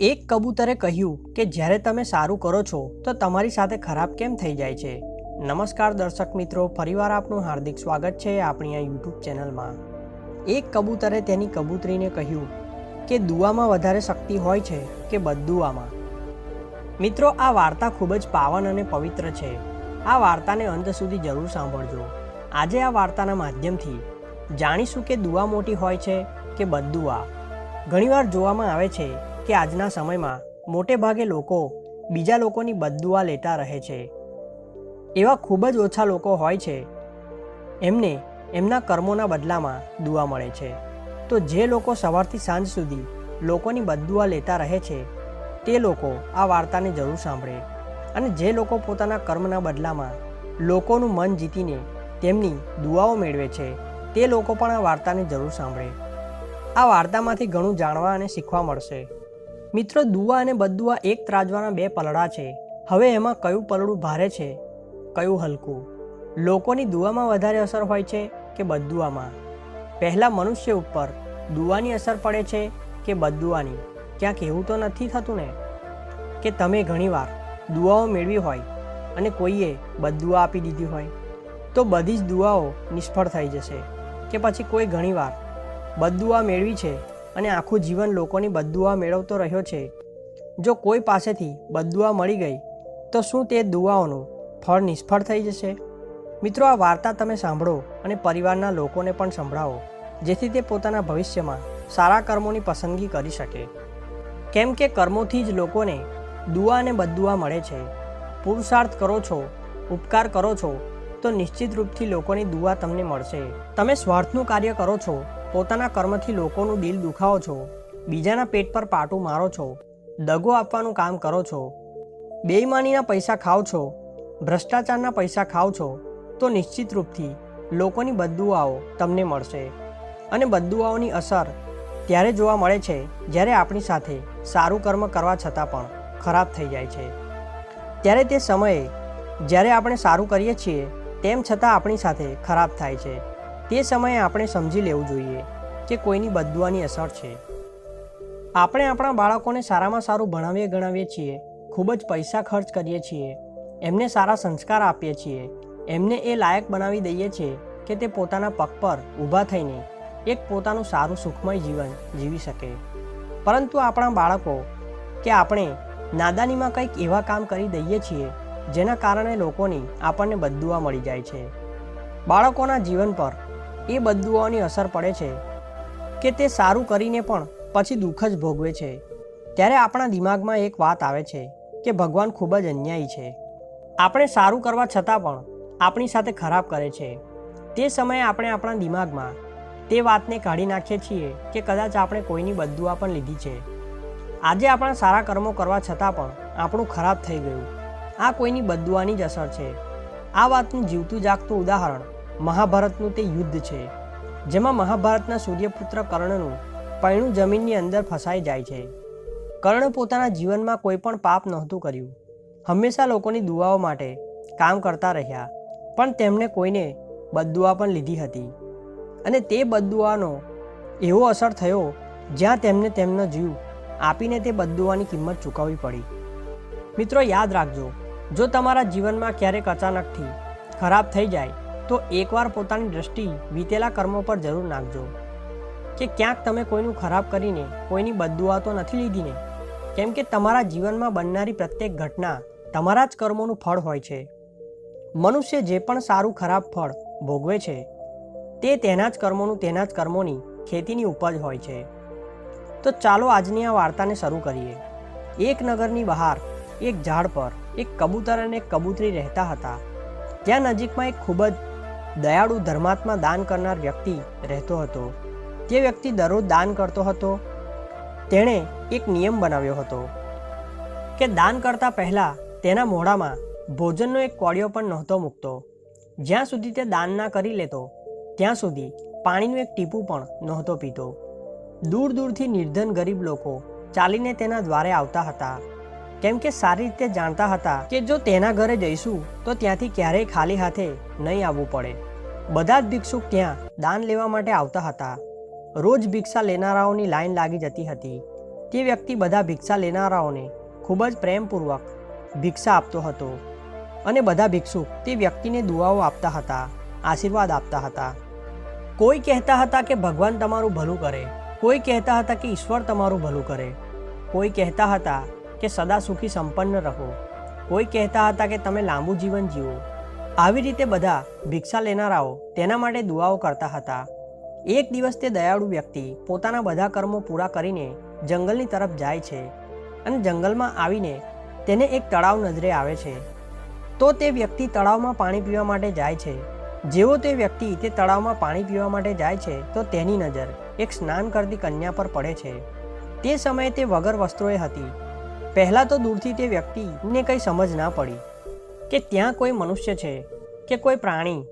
એક કબૂતરે કહ્યું કે જ્યારે તમે સારું કરો છો, તો તમારી સાથે ખરાબ કેમ થઈ જાય છે? નમસ્કાર દર્શક મિત્રો, ફરીવાર આપનું હાર્દિક સ્વાગત છે આપણી આ યુટ્યુબ ચેનલમાં. એક કબૂતરે તેની કબૂતરીને કહ્યું કે દુઆમાં વધારે શક્તિ હોય છે કે બદદુઆમાં? મિત્રો, આ વાર્તા ખૂબ જ પાવન અને પવિત્ર છે. આ વાર્તાને અંત સુધી જરૂર સાંભળજો. આજે આ વાર્તાના માધ્યમથી જાણીશું કે દુઆ મોટી હોય છે કે બદદુઆ. ઘણીવાર જોવામાં આવે છે કે આજના સમયમાં મોટે ભાગે લોકો બીજા લોકોની બદદુઆ લેતા રહે છે. એવા ખૂબ જ ઓછા લોકો હોય છે, એમને એમના કર્મોના બદલામાં દુઆ મળે છે. તો જે લોકો સવારથી સાંજ સુધી લોકોની બદદુઆ લેતા રહે છે, તે લોકો આ વાર્તાને જરૂર સાંભળે અને જે લોકો પોતાના કર્મના બદલામાં લોકોનું મન જીતીને તેમની દુઆઓ મેળવે છે, તે લોકો પણ આ વાર્તાને જરૂર સાંભળે. આ વાર્તામાંથી ઘણું જાણવા અને શીખવા મળશે. મિત્રો દુઆ અને બદુઆ એક ત્રાજવાના બે પલડા છે. હવે એમાં કયું પલડું ભારે છે, કયું હલકું? લોકોની દુઆમાં વધારે અસર હોય છે કે બદુઆમાં પહેલાં મનુષ્ય ઉપર દુઆની અસર પડે છે કે બદુઆની ક્યાંક એવું તો નથી થતું ને? કે તમે ઘણીવાર દુઆઓ મેળવી હોય અને કોઈએ બદુઆ આપી દીધી હોય, તો બધી જ દુઆઓ નિષ્ફળ થઈ જશે. કે પછી કોઈ ઘણીવાર બદુઆ મેળવી છે અને આખું જીવન લોકોની બદુઆ મેળવતો રહ્યો છે. જો કોઈ પાસેથી બદુઆ મળી ગઈ, તો શું તે દુઆઓનું ફળ નિષ્ફળ થઈ જશે? મિત્રો, આ વાર્તા તમે સાંભળો અને પરિવારના લોકોને પણ સંભળાવો, જેથી તે પોતાના ભવિષ્યમાં સારા કર્મોની પસંદગી કરી શકે. કેમ કે કર્મોથી જ લોકોને દુઆ અને બદુઆ મળે છે. પુરુષાર્થ કરો છો, ઉપકાર કરો છો, તો નિશ્ચિત રૂપથી લોકોની દુઆ તમને મળશે. તમે સ્વાર્થનું કાર્ય કરો છો પોતાના કર્મથી લોકોનું દિલ દુખાવો છો, બીજાના પેટ પર પાટું મારો છો, દગો આપવાનું કામ કરો છો, બેઈમાનીના પૈસા ખાઓ છો, ભ્રષ્ટાચારના પૈસા ખાઓ છો, તો નિશ્ચિત રૂપથી લોકોની બદદુઆઓ તમને મળશે. અને બદદુઆઓની અસર ત્યારે જોવા મળે છે, જ્યારે આપણી સાથે સારું કર્મ કરવા છતાં પણ ખરાબ થઈ જાય છે. ત્યારે તે સમયે જ્યારે આપણે સારું કરીએ છીએ, તેમ છતાં આપણી સાથે ખરાબ થાય છે. તે સમયે આપણે સમજી લેવું જોઈએ કે કોઈની બદવાની અસર છે. આપણે આપણા બાળકોને સારામાં સારું ભણાવીએ ગણાવીએ છીએ, ખૂબ જ પૈસા ખર્ચ કરીએ છીએ, એમને સારા સંસ્કાર આપીએ છીએ, એમને એ લાયક બનાવી દઈએ છીએ કે તે પોતાના પગ પર ઊભા થઈને એક પોતાનું સારું સુખમય જીવન જીવી શકે. પરંતુ આપણા બાળકો કે આપણે નાદાનીમાં કંઈક એવા કામ કરી દઈએ છીએ જેના કારણે લોકોની આપણને બદુઆ મળી જાય છે. બાળકોના જીવન પર એ બદુઆઓની અસર પડે છે કે તે સારું કરીને પણ પછી દુઃખ જ ભોગવે છે. ત્યારે આપણા દિમાગમાં એક વાત આવે છે કે ભગવાન ખૂબ જ અન્યાયી છે. આપણે સારું કરવા છતાં પણ આપણી સાથે ખરાબ કરે છે. તે સમયે આપણે આપણા દિમાગમાં તે વાતને કાઢી નાખીએ છીએ કે કદાચ આપણે કોઈની બદુઆ પણ લીધી છે. આજે આપણા સારા કર્મો કરવા છતાં પણ આપણું ખરાબ થઈ ગયું. આ કોઈની બદુઆની જ અસર છે. આ વાતનું જીવતું જાગતું ઉદાહરણ મહાભારતનું તે યુદ્ધ છે, જેમાં મહાભારતના સૂર્યપુત્ર કર્ણનું પૈણું જમીનની અંદર ફસાઈ જાય છે. કર્ણ પોતાના જીવનમાં કોઈ પણ પાપ નહોતું કર્યું. હંમેશા લોકોની દુઆઓ માટે કામ કરતા રહ્યા, પણ તેમણે કોઈને બદદુઆ પણ લીધી હતી. અને તે બદદુઆનો એવો અસર થયો, જ્યાં તેમને તેમનો જીવ આપીને તે બદદુઆની કિંમત ચૂકવવી પડી. મિત્રો, યાદ રાખજો, જો તમારા જીવનમાં ક્યારેક અચાનકથી ખરાબ થઈ જાય તો એકવાર પોતાની દ્રષ્ટિ વીતેલા કર્મો પર જરૂર નાખજો. કે ક્યાંક તમે કોઈનું ખરાબ કરીને કોઈની બદદુઆતો નથી લીધી ને કેમ કે તમારા જીવનમાં બનનારી પ્રત્યેક ઘટના તમારા જ કર્મોનું ફળ હોય છે. મનુષ્ય જે પણ સારું ખરાબ ફળ ભોગવે છે, તે તેના જ કર્મોનું તેના જ કર્મોની ખેતીની ઉપજ હોય છે. તો ચાલો આજની આ વાર્તાને શરૂ કરીએ. એક નગરની બહાર એક ઝાડ પર એક કબૂતર અને એક કબૂતરી રહેતા હતા. ત્યાં નજીકમાં એક ખૂબ જ દયાળુ ધર્માત્મા દાન કરનાર વ્યક્તિ રહેતો હતો. તે વ્યક્તિ દરરોજ દાન કરતો હતો. તેણે એક નિયમ બનાવ્યો હતો કે દાન કરતા પહેલાં તેના મોઢામાં ભોજનનો એક કોળિયો પણ નહોતો મૂકતો. જ્યાં સુધી તે દાન ના કરી લેતો, ત્યાં સુધી પાણીનું એક ટીપું પણ નહોતો પીતો. દૂર દૂરથી નિર્ધન ગરીબ લોકો ચાલીને તેના દ્વારે આવતા હતા. કેમ કે સારી રીતે જાણતા હતા કે જો તેના ઘરે જઈશું, તો ત્યાંથી ક્યારેય ખાલી હાથે નહીં આવવું પડે. બધા જ ભિક્ષુક ત્યાં દાન લેવા માટે આવતા હતા. રોજ ભિક્ષા લેનારાઓની લાઈન લાગી જતી હતી. તે વ્યક્તિ બધા ભિક્ષા લેનારાઓને ખૂબ જ પ્રેમપૂર્વક ભિક્ષા આપતો હતો અને બધા ભિક્ષુક તે વ્યક્તિને દુઆઓ આપતા હતા, આશીર્વાદ આપતા હતા. કોઈ કહેતા હતા કે ભગવાન તમારું ભલું કરે, કોઈ કહેતા હતા કે ઈશ્વર તમારું ભલું કરે, કોઈ કહેતા હતા કે સદા સુખી સંપન્ન રહો. કોઈ કહેતા હતા કે તમે લાંબુ જીવન જીવો. આવી રીતે બધા ભિક્ષા લેનારાઓ તેના માટે દુઆઓ કરતા હતા. એક દિવસ તે દયાળુ વ્યક્તિ પોતાના બધા કર્મો પૂરા કરીને જંગલની તરફ જાય છે અને જંગલમાં આવીને તેને એક તળાવ નજરે આવે છે. તો તે વ્યક્તિ તળાવમાં પાણી પીવા માટે જાય છે. જેવો તે વ્યક્તિ તે તળાવમાં પાણી પીવા માટે જાય છે, તો તેની નજર એક સ્નાન કરતી કન્યા પર પડે છે. તે સમયે તે વગર વસ્ત્રોએ હતી. પહેલાં તો દૂરથી તે વ્યક્તિને કંઈ સમજ ના પડી કે ત્યાં કોઈ મનુષ્ય છે કે કોઈ પ્રાણી.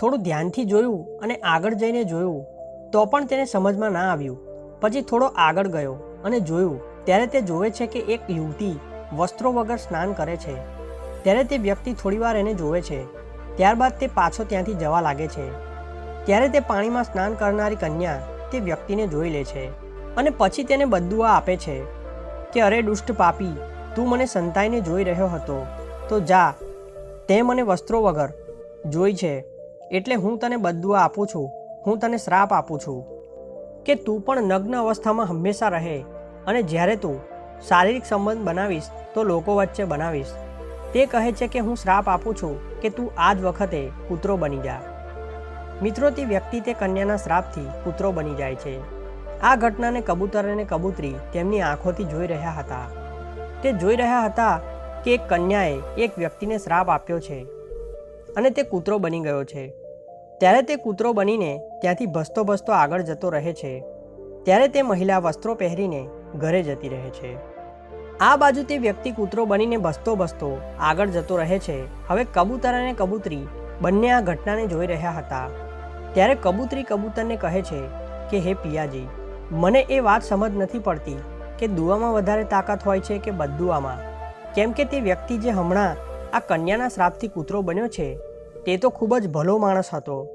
થોડું ધ્યાનથી જોયું અને આગળ જઈને જોયું તો પણ તેને સમજમાં ના આવ્યું. પછી થોડો આગળ ગયો અને જોયું, ત્યારે તે જોવે છે કે એક યુવતી વસ્ત્રો વગર સ્નાન કરે છે. ત્યારે તે વ્યક્તિ થોડીવાર એને જોવે છે. ત્યારબાદ તે પાછો ત્યાંથી જવા લાગે છે. ત્યારે તે પાણીમાં સ્નાન કરનારી કન્યા તે વ્યક્તિને જોઈ લે છે અને પછી તેને બદુઆ આપે છે. કે અરે દુષ્ટ પાપી, તું મને સંતાઈને જોઈ રહ્યો હતો. તો જા, તે મને વસ્ત્રો વગર જોઈ છે, એટલે હું તને બદુઆ આપું છું, હું તને શ્રાપ આપું છું. કે તું પણ નગ્ન અવસ્થામાં હંમેશા રહે, અને જ્યારે તું શારીરિક સંબંધ બનાવીશ, તો લોકો વચ્ચે બનાવીશ. તે કહે છે કે હું શ્રાપ આપું છું કે તું આ જ વખતે કૂતરો બની જા. મિત્રો, તે વ્યક્તિ તે કન્યાના શ્રાપથી કૂતરો બની જાય છે. આ ઘટનાને કબૂતર અને કબૂતરી તેમની આંખોથી જોઈ રહ્યા હતા. તે જોઈ રહ્યા હતા કે એક કન્યાએ એક વ્યક્તિને શ્રાપ આપ્યો છે અને તે કૂતરો બની ગયો છે. ત્યારે તે કૂતરો બનીને ત્યાંથી ભસતો ભસતો આગળ જતો રહે છે. ત્યારે તે મહિલા વસ્ત્રો પહેરીને ઘરે જતી રહે છે. આ બાજુ તે વ્યક્તિ કૂતરો બનીને ભસતો ભસતો આગળ જતો રહે છે. હવે કબૂતર અને કબૂતરી બંને આ ઘટનાને જોઈ રહ્યા હતા. ત્યારે કબૂતરી કબૂતરને કહે છે કે, હે પિયાજી મને એ વાત સમજ નથી પડતી કે દુવામાં વધારે તાકાત હોય છે કે બદુઆમાં કેમ કે તે વ્યક્તિ જે હમણાં આ કન્યાના શ્રાપથી કૂતરો બન્યો છે, તે તો ખૂબ જ ભલો માણસ હતો.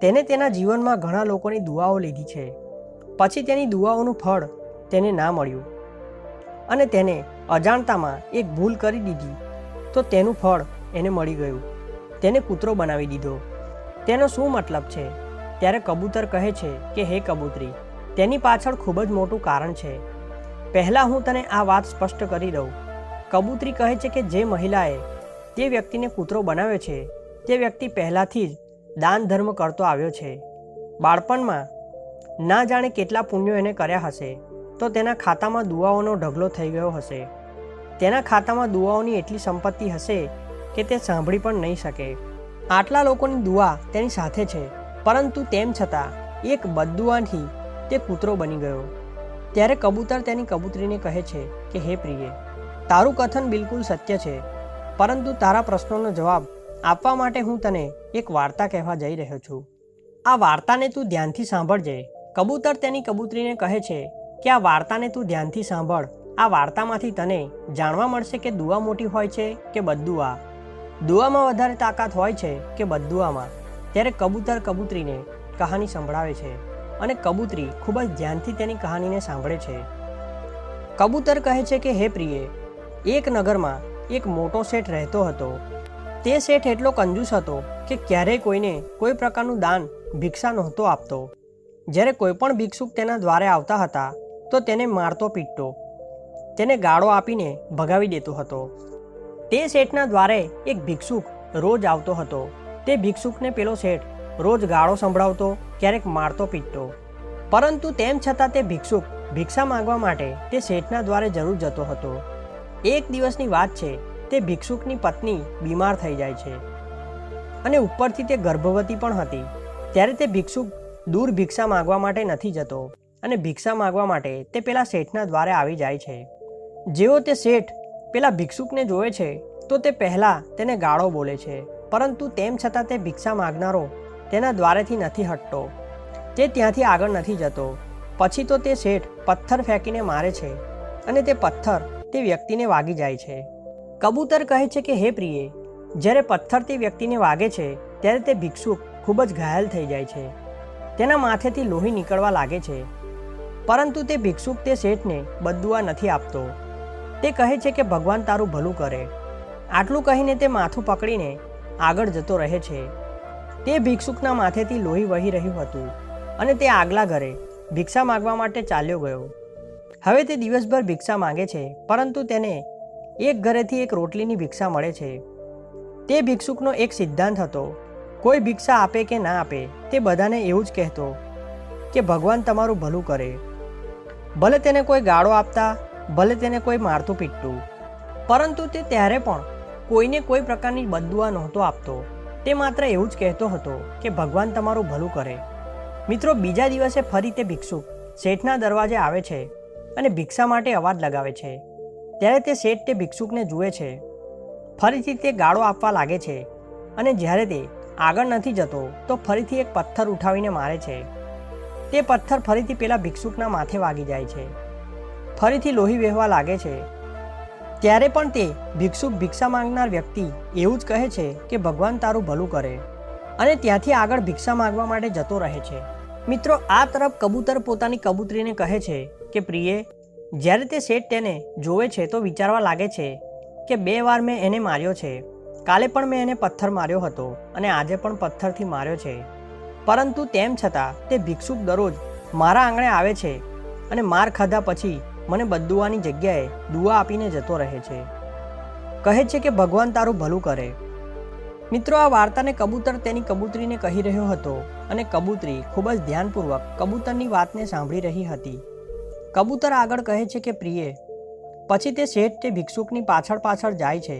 તેને તેના જીવનમાં ઘણા લોકોની દુઆઓ લીધી છે. પછી તેની દુઆઓનું ફળ તેને ના મળ્યું. અને તેને અજાણતામાં એક ભૂલ કરી દીધી. તો તેનું ફળ એને મળી ગયું. તેને કૂતરો બનાવી દીધો. તેનો શું મતલબ છે? ત્યારે કબૂતર કહે છે કે, હે કબૂતરી તેની પાછળ ખૂબ જ મોટું કારણ છે. પહેલાં હું તને આ વાત સ્પષ્ટ કરી દઉં. કબૂતરી કહે છે કે જે મહિલાએ તે વ્યક્તિને કૂતરો બનાવ્યો છે, તે વ્યક્તિ પહેલાંથી જ દાન ધર્મ કરતો આવ્યો છે. બાળપણમાં ના જાણે કેટલા પુણ્યો એને કર્યા હશે, તો તેના ખાતામાં દુઆઓનો ઢગલો થઈ ગયો હશે. તેના ખાતામાં દુઆઓની એટલી સંપત્તિ હશે કે તે સાંભળી પણ નહીં શકે. આટલા લોકોની દુઆ તેની સાથે છે, પરંતુ તેમ છતાં એક બદુઆથી તે કૂતરો બની ગયો. ત્યારે કબૂતર તેની કબૂતરીને કહે છે કે, હે પ્રિય, તારું કથન બિલકુલ સત્ય છે, પરંતુ તારા પ્રશ્નોનો જવાબ આપવા માટે હું તને એક વાર્તા કહેવા જઈ રહ્યો છું. આ વાર્તાને તું ધ્યાનથી સાંભળજે. કબૂતર તેની કબૂતરીને કહે છે કે, આ વાર્તાને તું ધ્યાનથી સાંભળ. આ વાર્તામાંથી તને જાણવા મળશે કે દુઆ મોટી હોય છે કે બદુઆ દુઆમાં વધારે તાકાત હોય છે કે બદુઆમાં ત્યારે કબૂતર કબૂતરીને કહાની સંભળાવે છે. અને કબૂતરી ખૂબ જ ધ્યાનથી તેની કહાનીને સાંભળે છે. કબૂતર કહે છે કે, હે પ્રિય, એક નગરમાં એક મોટો શેઠ રહેતો હતો. તે શેઠ એટલો કંજૂસ હતો કે ક્યારેય કોઈને કોઈ પ્રકારનું દાન, ભિક્ષા નહોતો આપતો. જ્યારે કોઈ પણ ભિક્ષુક તેના દ્વારે આવતા હતા, તો તેને મારતો, પીટતો. તેને ગાળો આપીને ભગાવી દેતો હતો. તે શેઠના દ્વારે એક ભિક્ષુક રોજ આવતો હતો. તે ભિક્ષુકને પેલો શેઠ રોજ ગાળો સંભળાવતો ક્યારેક મારતો પીટતો. પરંતુ તેમ છતાં તે ભિક્ષુક, ભિક્ષા માંગવા માટે તે શેઠના દ્વારે જરૂર જતો હતો. એક દિવસની વાત છે, તે ભિક્ષુકની પત્ની બીમાર થઈ જાય છે. અને ઉપરથી તે ગર્ભવતી પણ હતી. ત્યારે તે ભિક્ષુક દૂર ભિક્ષા માંગવા માટે નથી જતો અને ભિક્ષા માંગવા માટે તે પેલા શેઠના દ્વારે આવી જાય છે. જેવો તે શેઠ પેલા ભિક્ષુકને જોવે છે, તો તે પહેલાં તેને ગાળો બોલે છે. પરંતુ તેમ છતાં તે ભિક્ષા માગનારો તેના દ્વારેથી નથી હટતો. તે ત્યાંથી આગળ નથી જતો. પછી તો તે શેઠ પથ્થર ફેંકીને મારે છે અને તે પથ્થર તે વ્યક્તિને વાગી જાય છે. કબૂતર કહે છે કે, હે પ્રિય, જ્યારે પથ્થર તે વ્યક્તિને વાગે છે, ત્યારે તે ભિક્ષુક ખૂબ જ ઘાયલ થઈ જાય છે. તેના માથેથી લોહી નીકળવા લાગે છે. પરંતુ તે ભિક્ષુક તે શેઠને બદુઆ નથી આપતો. તે કહે છે કે, ભગવાન તારું ભલું કરે. આટલું કહીને તે માથું પકડીને આગળ જતો રહે છે. તે ભિક્ષુકના માથેથી લોહી વહી રહ્યું હતું અને તે આગલા ઘરે ભિક્ષા માગવા માટે ચાલ્યો ગયો. હવે તે દિવસભર ભિક્ષા માંગે છે, પરંતુ તેને એક ઘરેથી એક રોટલીની ભિક્ષા મળે છે. તે ભિક્ષુકનો એક સિદ્ધાંત હતો, કોઈ ભિક્ષા આપે કે ના આપે, તે બધાને એવું જ કહેતો કે ભગવાન તમારું ભલું કરે. ભલે તેને કોઈ ગાળો આપતા, ભલે તેને કોઈ મારતું પીટતું, પરંતુ તે ત્યારે પણ કોઈને કોઈ પ્રકારની બદદુઆ નહોતો આપતો. તે માત્ર એવું જ કહેતો હતો કે ભગવાન તમારું ભલું કરે. મિત્રો, બીજા દિવસે ફરી તે ભિક્ષુક શેઠના દરવાજે આવે છે અને ભિક્ષા માટે અવાજ લગાવે છે. ત્યારે તે શેઠ તે ભિક્ષુકને જુએ છે. ફરીથી તે ગાળો આપવા લાગે છે અને જ્યારે તે આગળ નથી જતો, તો ફરીથી એક પથ્થર ઉઠાવીને મારે છે. તે પથ્થર ફરીથી પેલા ભિક્ષુકના માથે વાગી જાય છે. ફરીથી લોહી વહેવા લાગે છે ત્યારે પણ તે ભિક્ષુક ભિક્ષા માંગનાર વ્યક્તિ એવું જ કહે છે કે ભગવાન તારું ભલું કરે. અને ત્યાંથી આગળ ભિક્ષા માંગવા માટે જતો રહે છે. મિત્રો, આ તરફ કબૂતર પોતાની કબૂતરીને કહે છે કે, પ્રિયે, જ્યારે તે શેઠ તેને જોવે છે તો વિચારવા લાગે છે કે બે વાર મેં એને માર્યો છે. કાલે પણ મેં એને પથ્થર માર્યો હતો અને આજે પણ પથ્થરથી માર્યો છે. પરંતુ તેમ છતાં તે ભિક્ષુક દરરોજ મારા આંગણે આવે છે અને માર ખાધા પછી મને બદુઆની જગ્યાએ દુઆ આપીને જતો રહે છે. કહે છે કે ભગવાન તારું ભલું કરે. મિત્રો, આ વાર્તાને કબૂતર તેની કબૂતરીને કહી રહ્યો હતો અને કબૂતરી ખૂબ જ ધ્યાનપૂર્વક કબૂતરની વાતને સાંભળી રહી હતી. કબૂતર આગળ કહે છે કે, પ્રિયે, પછી તે શેઠ તે ભિક્ષુકની પાછળ પાછળ જાય છે.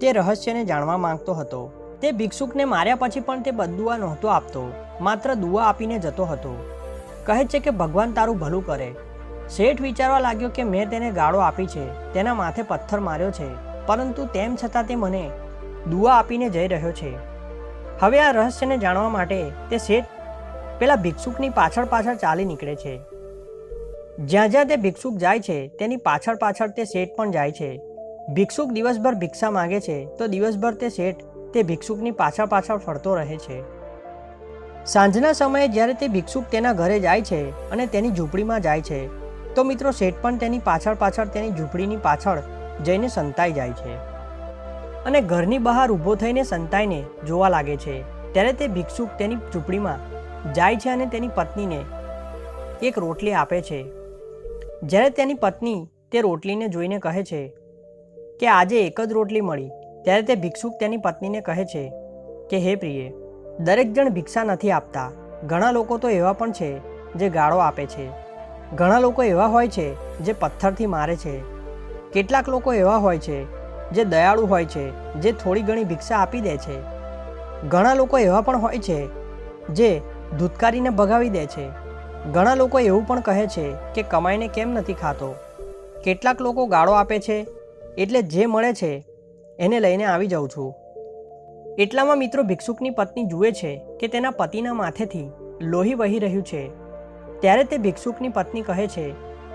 તે રહસ્યને જાણવા માંગતો હતો. તે ભિક્ષુકને માર્યા પછી પણ તે બદુઆ નહોતો આપતો, માત્ર દુઆ આપીને જતો હતો. કહે છે કે ભગવાન તારું ભલું કરે. શેઠ વિચારવા લાગ્યો કે મેં તેને ગાળો આપી છે, તેના માથે પથ્થર માર્યો છે, પરંતુ તેમ છતાં તે મને દુઆ આપીને જઈ રહ્યો છે. હવે આ રહસ્યને જાણવા માટે તે શેઠ પેલા ભિક્ષુકની પાછળ પાછળ ચાલી નીકળે છે. જ્યાં જ્યાં તે ભિક્ષુક જાય છે, તેની પાછળ પાછળ તે શેઠ પણ જાય છે. ભિક્ષુક દિવસભર ભિક્ષા માગે છે, તો દિવસભર તે શેઠ તે ભિક્ષુકની પાછળ પાછળ ફરતો રહે છે. સાંજના સમયે જ્યારે તે ભિક્ષુક તેના ઘરે જાય છે અને તેની ઝૂંપડીમાં જાય છે તો મિત્રો શેઠ પણ તેની પાછળ પાછળ તેની ઝૂંપડીની પાછળ જઈને સંતાઈ જાય છે. અને ઘરની બહાર ઊભો થઈને સંતાઈને જોવા લાગે છે. ત્યારે તે ભિક્ષુક તેની ઝૂંપડીમાં જાય છે અને તેની પત્નીને એક રોટલી આપે છે. જ્યારે તેની પત્ની તે રોટલીને જોઈને કહે છે કે આજે એક જ રોટલી મળી. ત્યારે તે ભિક્ષુક તેની પત્નીને કહે છે કે, હે પ્રિય, દરેક જણ ભિક્ષા નથી આપતા. ઘણા લોકો તો એવા પણ છે જે ગાળો આપે છે. ઘણા લોકો એવા હોય છે જે પથ્થરથી મારે છે. કેટલાક લોકો એવા હોય છે જે દયાળુ હોય છે, જે થોડી ઘણી ભિક્ષા આપી દે છે. ઘણા લોકો એવા પણ હોય છે જે ધૂતકારીને ભગાવી દે છે. ઘણા લોકો એવું પણ કહે છે કે કમાઈને કેમ નથી ખાતો? કેટલાક લોકો ગાળો આપે છે એટલે જે મળે છે એને લઈને આવી જાઉં છું. એટલામાં મિત્રો ભિક્ષુકની પત્ની જુએ છે કે તેના પતિના માથેથી લોહી વહી રહ્યું છે. ત્યારે તે ભિક્ષુકની પત્ની કહે છે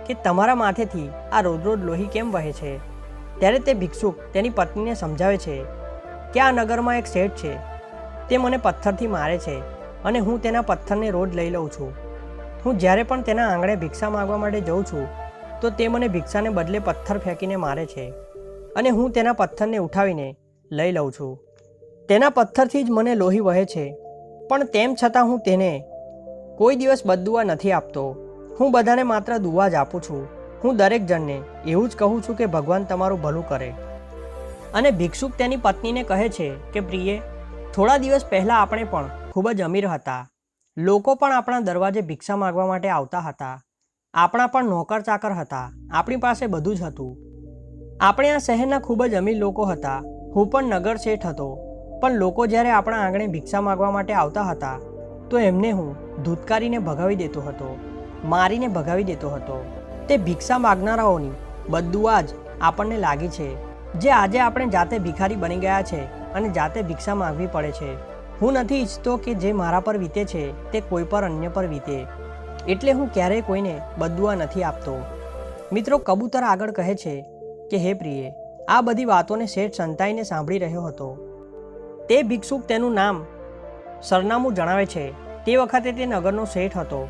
કે તમારા માથેથી આ રોજ રોજ લોહી કેમ વહે છે? ત્યારે તે ભિક્ષુક તેની પત્નીને સમજાવે છે કે આ નગરમાં એક શેઠ છે. તે મને પથ્થરથી મારે છે અને હું તેના પથ્થરને રોજ લઈ લઉં છું. હું જ્યારે પણ તેના આંગણે ભિક્ષા માગવા માટે જઉં છું, તો તે મને ભિક્ષાને બદલે પથ્થર ફેંકીને મારે છે અને હું તેના પથ્થરને ઉઠાવીને લઈ લઉં છું. તેના પથ્થરથી જ મને લોહી વહે છે. પણ તેમ છતાં હું તેને કોઈ દિવસ બદદુઆ નથી આપતો. હું બધાને માત્ર દુઆ જ આપું છું. હું દરેક જણને એવું જ કહું છું કે ભગવાન તમારું ભલું કરે. અને ભિક્ષુક તેની પત્નીને કહે છે કે, પ્રિયે, થોડા દિવસ પહેલાં આપણે પણ ખૂબ જ અમીર હતા. લોકો પણ આપણા દરવાજે ભિક્ષા માગવા માટે આવતા હતા. આપણા પણ નોકર ચાકર હતા. આપણી પાસે બધું જ હતું. આપણે આ શહેરના ખૂબ જ અમીર લોકો હતા. હું પણ નગર શેઠ હતો. પણ લોકો જ્યારે આપણા આંગણે ભિક્ષા માગવા માટે આવતા હતા, તો એમને હું ધૂતકારીને ભગાવી દેતો હતો, મારીને ભગાવી દેતો હતો. તે ભિક્ષા માગનારાઓની બદુઆ જ આપણને લાગી છે, જે આજે આપણે જાતે ભિખારી બની ગયા છે અને જાતે ભિક્ષા માગવી પડે છે. હું નથી ઈચ્છતો કે જે મારા પર વીતે છે તે કોઈ પર અન્ય પર વીતે. એટલે હું ક્યારેય કોઈને બદુઆ નથી આપતો. મિત્રો, કબૂતર આગળ કહે છે કે, હે પ્રિય, આ બધી વાતોને શેઠ સંતાઈને સાંભળી રહ્યો હતો. તે ભિક્ષુક તેનું નામ સરનામું જણાવે છે. તે વખતે તે નગરનો શેઠ હતો.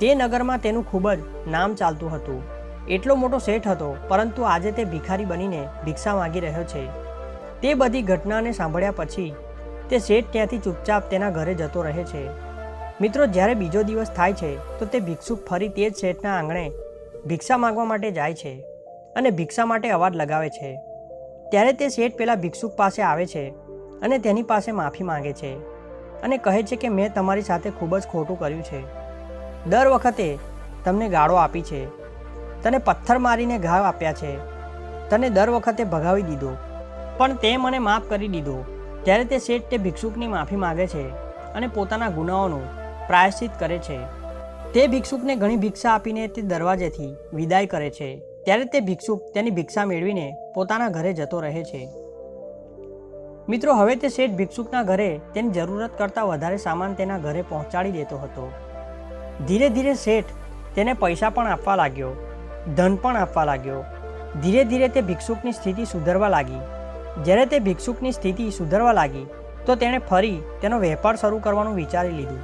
તે નગરમાં તેનું ખૂબ જ નામ ચાલતું હતું. એટલો મોટો શેઠ હતો, પરંતુ આજે તે ભિખારી બનીને ભિક્ષા માગી રહ્યો છે. તે બધી ઘટનાને સાંભળ્યા પછી તે શેઠ ત્યાંથી ચૂપચાપ તેના ઘરે જતો રહે છે. મિત્રો, જ્યારે બીજો દિવસ થાય છે, તો તે ભિક્ષુક ફરી તે જ શેઠના આંગણે ભિક્ષા માંગવા માટે જાય છે અને ભિક્ષા માટે અવાજ લગાવે છે. ત્યારે તે શેઠ પેલા ભિક્ષુક પાસે આવે છે અને તેની પાસે માફી માંગે છે. અને કહે છે કે મેં તમારી સાથે ખૂબ જ ખોટું કર્યું છે. દર વખતે તમને ગાળો આપી છે. તને પથ્થર મારીને ઘાવ આપ્યા છે. તને દર વખતે ભગાવી દીધો. પણ તે મને માફ કરી દીધો. ત્યારે તે શેઠ તે ભિક્ષુકની માફી માગે છે અને પોતાના ગુનાઓનું પ્રાયશ્ચિત કરે છે. તે ભિક્ષુકને ઘણી ભિક્ષા આપીને તે દરવાજેથી વિદાય કરે છે. ત્યારે તે ભિક્ષુક તેની ભિક્ષા મેળવીને પોતાના ઘરે જતો રહે છે. મિત્રો, હવે તે શેઠ ભિક્ષુકના ઘરે તેની જરૂરત કરતાં વધારે સામાન તેના ઘરે પહોંચાડી દેતો હતો. ધીરે ધીરે શેઠ તેને પૈસા પણ આપવા લાગ્યો, ધન પણ આપવા લાગ્યો. ધીરે ધીરે તે ભિક્ષુકની સ્થિતિ સુધરવા લાગી. જ્યારે તે ભિક્ષુકની સ્થિતિ સુધરવા લાગી, તો તેણે ફરી તેનો વેપાર શરૂ કરવાનું વિચારી લીધું.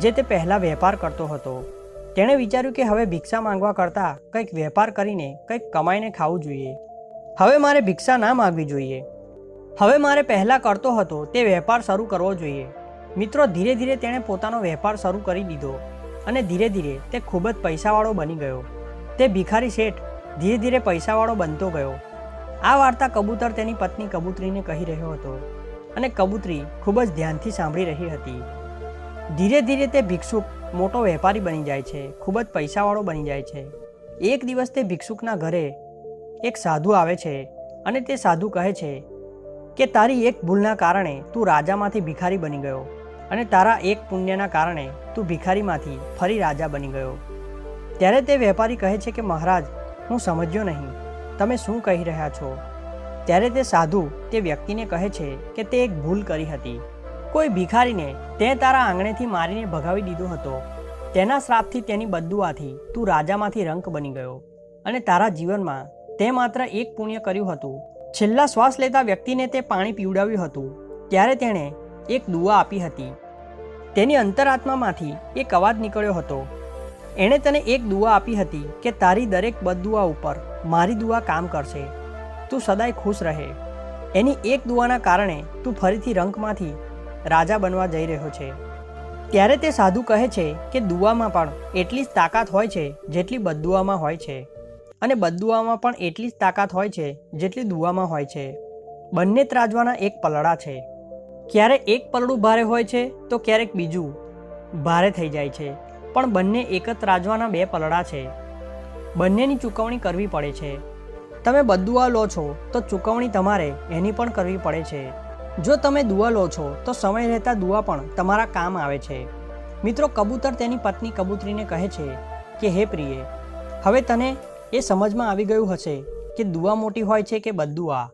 જે તે પહેલાં વેપાર કરતો હતો. તેણે વિચાર્યું કે હવે ભિક્ષા માંગવા કરતાં કંઈક વેપાર કરીને કંઈક કમાઈને ખાવું જોઈએ. હવે મારે ભિક્ષા ના માગવી જોઈએ. હવે મારે પહેલાં કરતો હતો તે વેપાર શરૂ કરવો જોઈએ. મિત્રો, ધીરે ધીરે તેણે પોતાનો વેપાર શરૂ કરી દીધો અને ધીરે ધીરે તે ખૂબ જ પૈસાવાળો બની ગયો. તે ભિખારી શેઠ ધીરે ધીરે પૈસાવાળો બનતો ગયો. આ વાર્તા કબૂતર તેની પત્ની કબૂતરીને કહી રહ્યો હતો અને કબૂતરી ખૂબ જ ધ્યાનથી સાંભળી રહી હતી. ધીરે ધીરે તે ભિક્ષુક મોટો વેપારી બની જાય છે, ખૂબ જ પૈસાવાળો બની જાય છે. એક દિવસ તે ભિક્ષુકના ઘરે એક સાધુ આવે છે અને તે સાધુ કહે છે કે તારી એક ભૂલના કારણે તું રાજામાંથી ભિખારી બની ગયો અને તારા એક પુણ્યના કારણે તું ભિખારીમાંથી ફરી રાજા બની ગયો. ત્યારે તે વેપારી કહે છે કે, મહારાજ, હું સમજ્યો નહીં. તમે શું કહી રહ્યા છો? ત્યારે તે સાધુ તે વ્યક્તિને કહે છે કે, તે એક ભૂલ કરી હતી. કોઈ ભિખારીને તે તારા આંગણેથી મારીને ભગાવી દીધો હતો. તેના શ્રાપથી તેની બદુઆથી તું રાજામાંથી રંક બની ગયો અને તારા જીવનમાં તે માત્ર એક પુણ્ય કર્યું હતું. છેલ્લા શ્વાસ લેતા વ્યક્તિને તે પાણી પીવડાવ્યું હતું, ત્યારે તેણે એક દુઆ આપી હતી. તેની અંતરાત્મામાંથી એક અવાજ નીકળ્યો હતો. એણે તને એક દુઆ આપી હતી કે તારી દરેક બદુઆ ઉપર મારી દુઆ કામ કરશે. તું સદાય ખુશ રહે. એની એક દુઆના કારણે તું ફરીથી રંકમાંથી રાજા બનવા જઈ રહ્યો છે. ત્યારે તે સાધુ કહે છે કે દુઆમાં પણ એટલી જ તાકાત હોય છે જેટલી બદુઆમાં હોય છે. અને બદુઆમાં પણ એટલી જ તાકાત હોય છે જેટલી દુઆમાં હોય છે. બંને ત્રાજવાના એક પલડા છે. ક્યારેક એક પલડું ભારે હોય છે તો ક્યારેક બીજું. ભારે થઈ જાય છે. પણ બંને એક જ ત્રાજવાના બે પલડા છે. બંનેની ચૂકવણી કરવી પડે છે. તમે બદુઆ લો છો તો ચૂકવણી તમારે, એની પણ કરવી પડે છે. જો તમે દુઆ લો છો તો સમય રહેતા દુઆ પણ તમારા કામ આવે છે. મિત્રો, કબૂતર તેની પત્ની કબૂતરીને કહે છે કે, હે પ્રિય, હવે તને એ સમજમાં આવી ગયું હશે કે દુઆ મોટી હોય છે કે બદુઆ.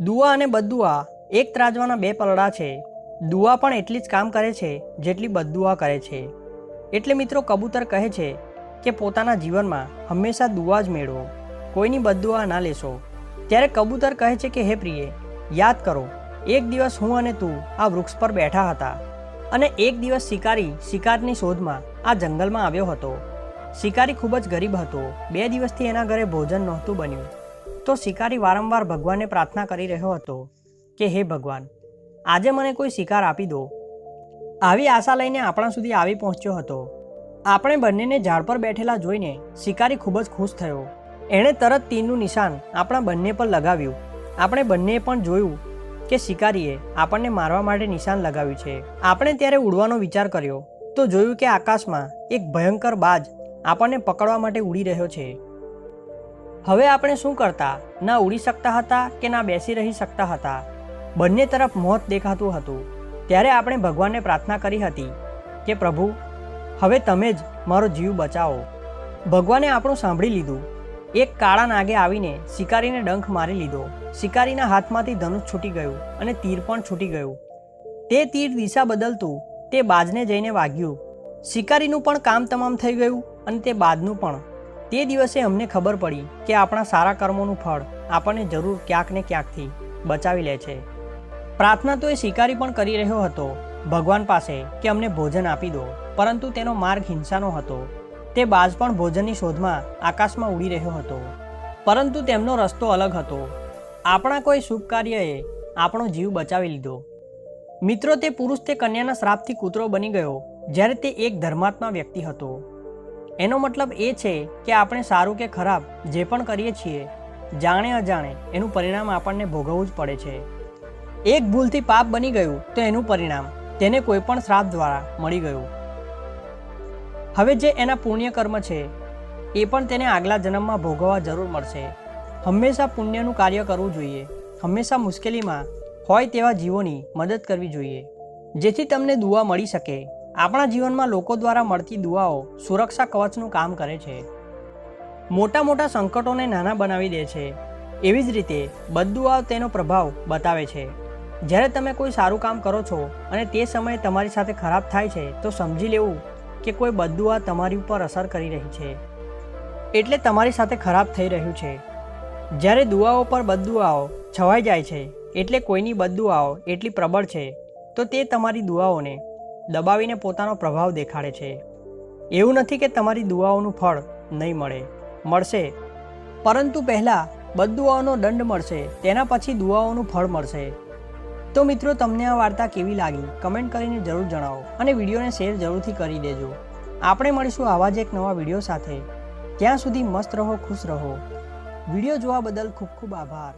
દુઆ અને બદુઆ એક ત્રાજવાના બે પલડા છે. દુઆ પણ એટલી જ કામ કરે છે જેટલી બદુઆ કરે છે. એટલે મિત્રો કબૂતર કહે છે કે પોતાના જીવનમાં હંમેશા દુઆ જ મેળવો. કોઈની બદુઆ ના લેશો. ત્યારે કબૂતર કહે છે કે, હે પ્રિય, યાદ કરો, એક દિવસ હું અને તું આ વૃક્ષ પર બેઠા હતા. અને એક દિવસ શિકારી શિકારની શોધમાં આ જંગલમાં આવ્યો હતો. શિકારી ખૂબ જ ગરીબ હતો. બે દિવસથી એના ઘરે ભોજન નહોતું બન્યું. તો શિકારી વારંવાર ભગવાનને પ્રાર્થના કરી રહ્યો હતો કે, હે ભગવાન, આજે મને કોઈ શિકાર આપી દો. આવી આશા લઈને આપણા સુધી આવી પહોંચ્યો હતો. આપણે બંનેને ઝાડ પર બેઠેલા જોઈને શિકારી ખૂબ જ ખુશ થયો. એણે તરત તીરનું નિશાન આપણા બંને પર લગાવ્યું. આપણે બંનેએ પણ જોયું કે શિકારીએ આપણને મારવા માટે નિશાન લગાવ્યું છે. આપણે ત્યારે ઉડવાનો વિચાર કર્યો તો જોયું કે આકાશમાં એક ભયંકર બાજ આપણને પકડવા માટે ઉડી રહ્યો છે. હવે આપણે શું કરતા? ના ઉડી શકતા હતા કે ના બેસી રહી શકતા હતા? બંને તરફ મોત દેખાતું હતું. ત્યારે આપણે ભગવાનને પ્રાર્થના કરી હતી કે, પ્રભુ, હવે તમે જ મારો જીવ બચાવો. ભગવાને આપણું સાંભળી લીધું. એક કાળા નાગે આવીને શિકારીને ડંખ મારી લીધો. શિકારીના હાથમાંથી ધનુષ છૂટી ગયું અને તીર પણ છૂટી ગયું. તે તીર દિશા બદલતું, તે બાજને જઈને વાગ્યું. શિકારીનું પણ કામ તમામ થઈ ગયું. અને તે બાદનું પણ. તે દિવસે અમને ખબર પડી કે આપણા સારા કર્મોનું ફળ આપણને જરૂર ક્યાંક ને ક્યાંકથી બચાવી લે છે. પ્રાર્થના તો એ શિકારી પણ કરી રહ્યો હતો ભગવાન પાસે કે અમને ભોજન આપી દો, પરંતુ તેનો માર્ગ હિંસાનો હતો. તે બાજ પણ ભોજનની શોધમાં આકાશમાં ઉડી રહ્યો હતો. પરંતુ તેમનો રસ્તો અલગ હતો. આપણા કોઈ શુભ કાર્યએ આપણો જીવ બચાવી લીધો. મિત્રો, તે પુરુષ તે કન્યાના શ્રાપથી કૂતરો બની ગયો, જ્યારે તે એક ધર્માત્મા વ્યક્તિ હતો. એનો મતલબ એ છે કે આપણે સારું કે ખરાબ જે પણ કરીએ છીએ, જાણે અજાણે એનું પરિણામ આપણને ભોગવવું જ પડે છે. એક ભૂલથી પાપ બની ગયું તો એનું પરિણામ તેને કોઈ પણ શ્રાપ દ્વારા મળી ગયું. હવે જે એના પુણ્ય કર્મ છે, એ પણ તેને આગલા જન્મમાં ભોગવવા જરૂર મળશે. હંમેશા પુણ્યનું કાર્ય કરવું જોઈએ. હંમેશા મુશ્કેલીમાં હોય તેવા જીવોની મદદ કરવી જોઈએ. જેથી તમને દુવા મળી શકે. આપણા જીવનમાં લોકો દ્વારા મળતી દુઆઓ સુરક્ષા કવચનું કામ કરે છે. મોટા મોટા સંકટોને નાના બનાવી દે છે. એવી જ રીતે બદદુઆ તેનો પ્રભાવ બતાવે છે. જ્યારે તમે કોઈ સારું કામ કરો છો અને તે સમયે તમારી સાથે ખરાબ થાય છે, તો સમજી લેવું કે કોઈ બદદુઆ તમારી ઉપર અસર કરી રહી છે. એટલે તમારી સાથે ખરાબ થઈ રહ્યું છે. જ્યારે દુઆઓ પર બદદુઆઓ છવાઈ જાય છે, એટલે કોઈની બદદુઆઓ એટલી પ્રબળ છે, તો તે તમારી દુઆઓને દબાવીને પોતાનો પ્રભાવ દેખાડે છે. એવું નથી કે તમારી દુઆઓનું ફળ નહીં મળે. મળશે. પરંતુ પહેલાં બદદુઆઓનો દંડ મળશે. તેના પછી દુઆઓનું ફળ મળશે. તો મિત્રો, તમને આ વાર્તા કેવી લાગી? કમેન્ટ કરીને જરૂર જણાવો અને વિડીયોને શેર જરૂરથી કરી દેજો. આપણે મળીશું આવા જ એક નવા વીડિયો સાથે. ત્યાં સુધી મસ્ત રહો, ખુશ રહો. વીડિયો જોવા બદલ ખૂબ ખૂબ આભાર.